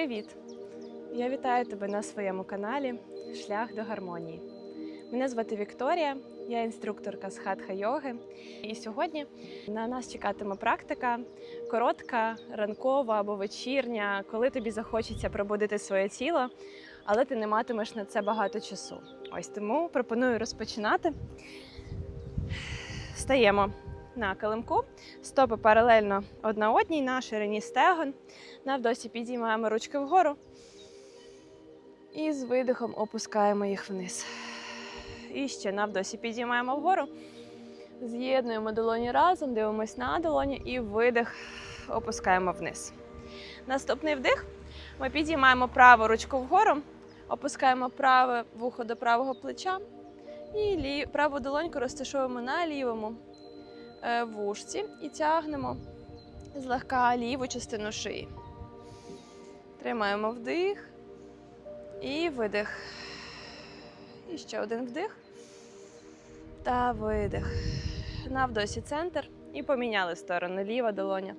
Привіт! Я вітаю тебе на своєму каналі Шлях до гармонії. Мене звати Вікторія, я інструкторка з хатха йоги. І сьогодні на нас чекатиме практика коротка, ранкова або вечірня, коли тобі захочеться пробудити своє тіло, але ти не матимеш на це багато часу. Ось тому пропоную розпочинати. Стаємо на килимку, стопи паралельно одна одній на ширині стегон. Навдосі підіймаємо ручки вгору і з видихом опускаємо їх вниз. І ще навдосі підіймаємо вгору. З'єднуємо долоні разом, дивимось на долоні і видих опускаємо вниз. Наступний вдих. Ми підіймаємо праву ручку вгору, опускаємо праве вухо до правого плеча і праву долоньку розташовуємо на лівому вушці і тягнемо злегка ліву частину шиї. Тримаємо вдих і видих. І ще один вдих та видих. Навдосі центр. І поміняли сторону. Ліва долоня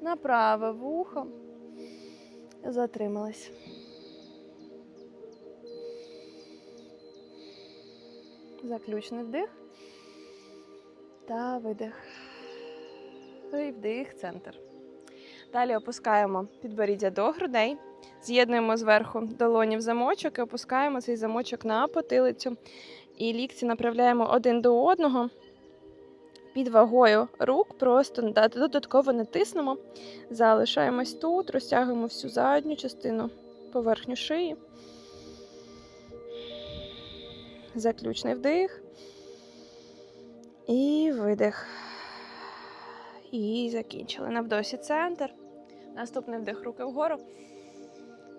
на праве вухо. Затримались. Заключний вдих. Та видих. І вдих, центр. Далі опускаємо підборіддя до грудей. З'єднуємо зверху долоні в замочок і опускаємо цей замочок на потилицю. І лікті направляємо один до одного під вагою рук, просто додатково натиснемо. Залишаємось тут, розтягуємо всю задню частину поверхню шиї. Заключний вдих. І видих. І закінчили. Навдосі центр. Наступний вдих руки вгору.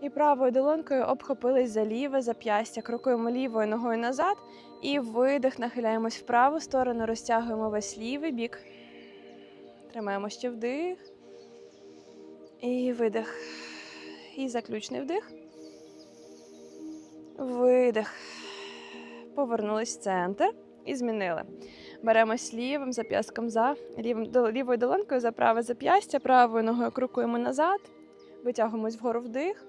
І правою долонькою обхопились за ліве зап'ястя. Крокуємо лівою ногою назад. І видих, нахиляємось в праву сторону, розтягуємо весь лівий бік. Тримаємо ще вдих. І видих. І заключний вдих. Видих. Повернулись в центр і змінили. Беремось лівим зап'ястком за лівим, лівою долонкою за праве зап'ястя, правою ногою крокуємо назад, витягуємось вгору вдих.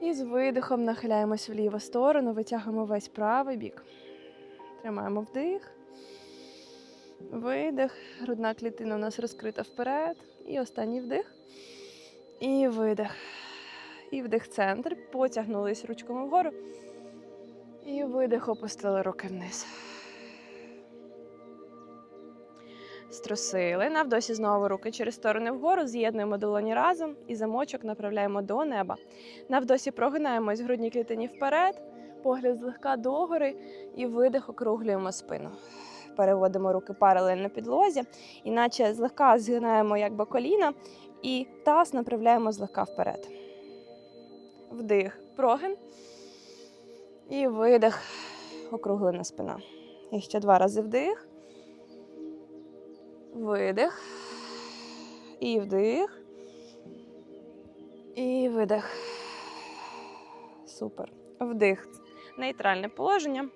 І з видихом нахиляємось в ліву сторону, витягуємо весь правий бік. Тримаємо вдих. Видих. Грудна клітина у нас розкрита вперед. І останній вдих. І видих. І вдих центр. Потягнулись ручками вгору. І видих, опустили руки вниз. Струсили. Навдосі знову руки через сторони вгору, з'єднуємо долоні разом і замочок направляємо до неба. Навдосі прогинаємось в грудній клітині вперед, погляд злегка догори і видих округлюємо спину. Переводимо руки паралельно підлозі, іначе злегка згинаємо якби коліна і таз направляємо злегка вперед. Вдих, прогин. І видих, округлена спина. І ще два рази вдих. Видих. І вдих. І видих. Супер. Вдих. Нейтральне положення.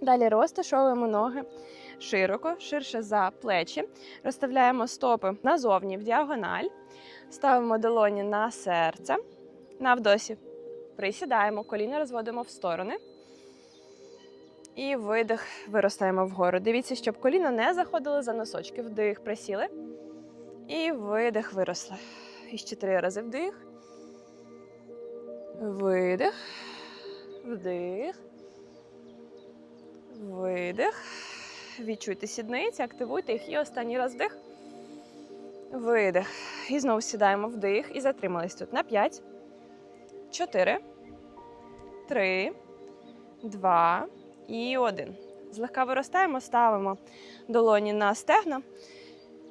Далі розташовуємо ноги широко, ширше за плечі. Розставляємо стопи назовні в діагональ. Ставимо долоні на серце. Навдосі присідаємо, коліна розводимо в сторони. І видих, виростаємо вгору. Дивіться, щоб коліна не заходили за носочки. Вдих, присіли. І видих, виросли. І ще три рази вдих. Видих. Вдих. Видих. Відчуйте сідниці, активуйте їх. І останній раз вдих. Видих. І знову сідаємо вдих. І затримались тут на 5, 4, 3, 2 і 1. Злегка виростаємо, ставимо долоні на стегна.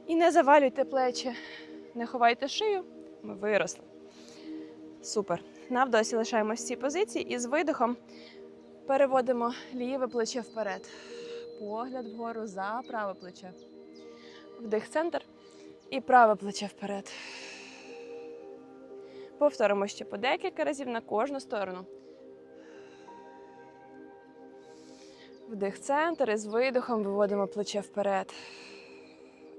І не завалюйте плечі, не ховайте шию. Ми виросли. Супер. Навдосі лишаємось в цій позиції і з видихом переводимо ліве плече вперед. Погляд вгору за праве плече. Вдих центр і праве плече вперед. Повторимо ще по декілька разів на кожну сторону. Вдих центр і з видихом виводимо плече вперед.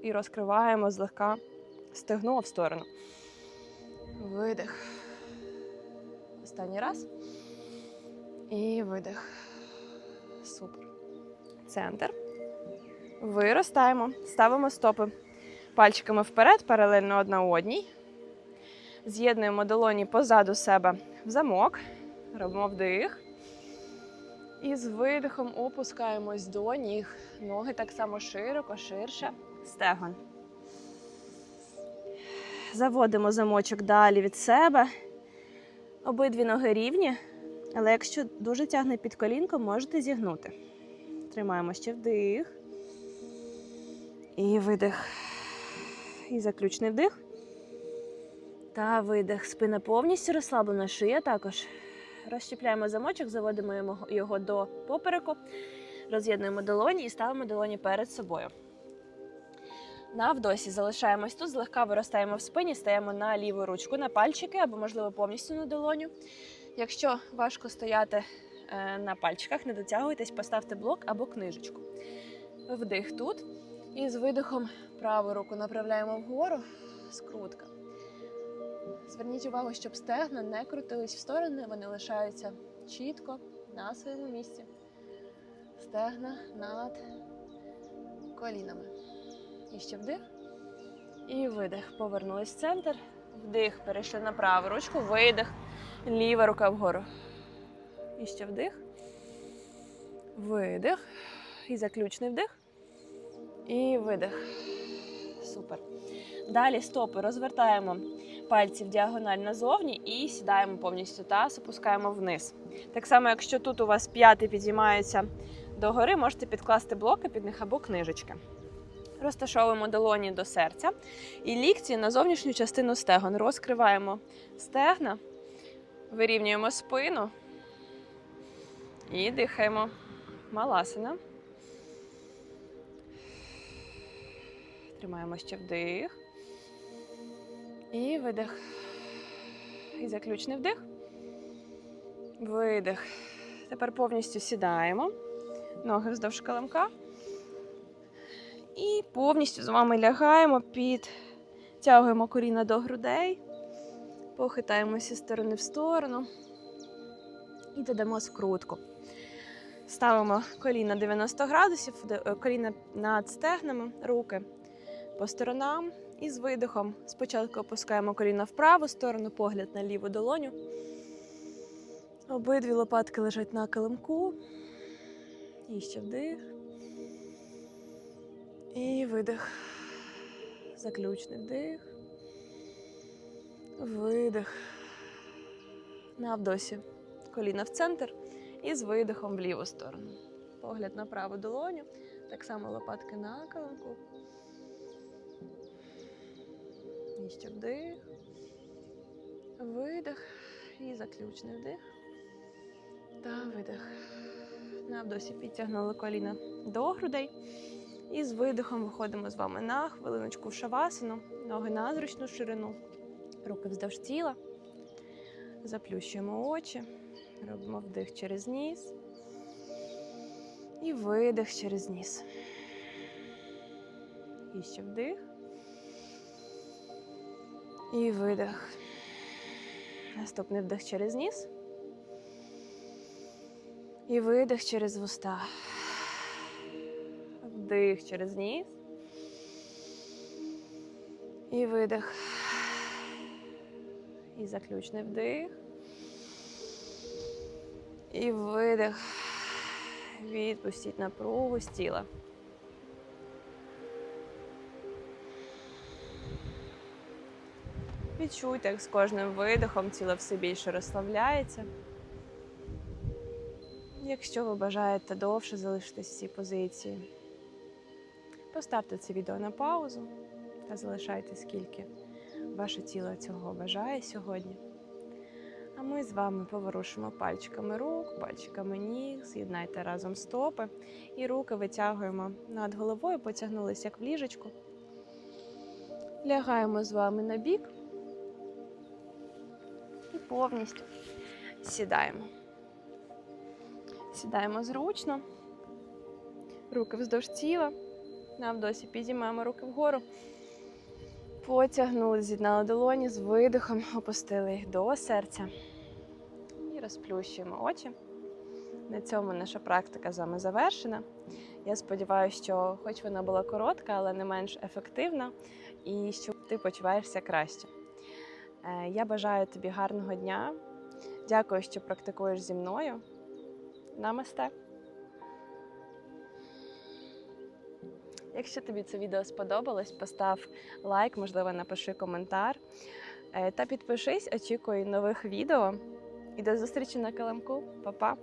І розкриваємо злегка стегно в сторону. Видих. Останній раз. І видих. Супер. Центр. Виростаємо. Ставимо стопи пальчиками вперед, паралельно одна одній. З'єднуємо долоні позаду себе в замок. Робимо вдих. І з видихом опускаємось до ніг. Ноги так само широко, ширше. Стегон. Заводимо замочок далі від себе. Обидві ноги рівні, але якщо дуже тягне під колінком, можете зігнути. Тримаємо ще вдих. І видих. І заключний вдих. Та видих. Спина повністю розслаблена, шия також. Розщепляємо замочок, заводимо його- його до попереку, роз'єднуємо долоні і ставимо долоні перед собою. На вдосі залишаємось тут, злегка виростаємо в спині, стаємо на ліву ручку, на пальчики або, можливо, повністю на долоню. Якщо важко стояти е, на пальчиках, не дотягуйтесь, поставте блок або книжечку. Вдих тут. І з видихом праву руку направляємо вгору. Скрутка. Зверніть увагу, щоб стегна не крутились в сторони, вони лишаються чітко на своєму місці. Стегна над колінами. І ще вдих. І видих. Повернулись в центр. Вдих. Перейшли на праву ручку. Видих. Ліва рука вгору. І ще вдих. Видих. І заключний вдих. І видих. Супер. Далі стопи розвертаємо пальці в діагональ назовні і сідаємо повністю таз, опускаємо вниз. Так само, якщо тут у вас п'яти підіймаються догори, можете підкласти блоки під них або книжечки. Розташовуємо долоні до серця і лікті на зовнішню частину стегон. Розкриваємо стегна, вирівнюємо спину і дихаємо. Маласина. Тримаємо ще вдих. І видих. І заключний вдих. Видих. Тепер повністю сідаємо. Ноги вздовж килимка. І повністю з вами лягаємо, підтягуємо коліна до грудей, похитаємося з сторони в сторону і додамо скрутку. Ставимо коліна 90 градусів, е, коліна над стегнами, руки по сторонам. І з видихом спочатку опускаємо коліна в праву сторону, погляд на ліву долоню. Обидві лопатки лежать на килимку. І ще вдих. І видих. Заключний вдих. Видих. На вдосі. Коліна в центр. І з видихом в ліву сторону. Погляд на праву долоню. Так само лопатки на килимку. Ще вдих. Видих. І заключний вдих. Та видих. На вдосі підтягнули коліна до грудей. І з видихом виходимо з вами на хвилиночку в шавасану. Ноги на зручну ширину. Руки вздовж тіла. Заплющуємо очі. Робимо вдих через ніс. І видих через ніс. І ще вдих. І видих. Наступний вдих через ніс. І видих через вуста. Вдих через ніс. І видих. І заключний вдих. І видих. Відпустіть напругу з тіла. Відчуйте, як з кожним видихом тіло все більше розслабляється. Якщо ви бажаєте довше залишитись в цій позиції, поставте це відео на паузу та залишайте, скільки ваше тіло цього бажає сьогодні. А ми з вами поворушимо пальчиками рук, пальчиками ніг, з'єднайте разом стопи і руки витягуємо над головою, потягнулися як в ліжечку. Лягаємо з вами на бік повністю сідаємо. Сідаємо зручно, руки вздовж тіла. На вдосі підіймаємо руки вгору. Потягнули, з'єднали долоні з видихом, опустили їх до серця. і розплющуємо очі. На цьому наша практика з вами завершена. Я сподіваюся, що хоч вона була коротка, але не менш ефективна, і що ти почуваєшся краще. Е, Я бажаю тобі гарного дня. Дякую, що практикуєш зі мною. Намасте! Якщо тобі це відео сподобалось, постав лайк, можливо, напиши коментар. Е, Та підпишись, очікую нових відео. І до зустрічі на килимку. Па-па!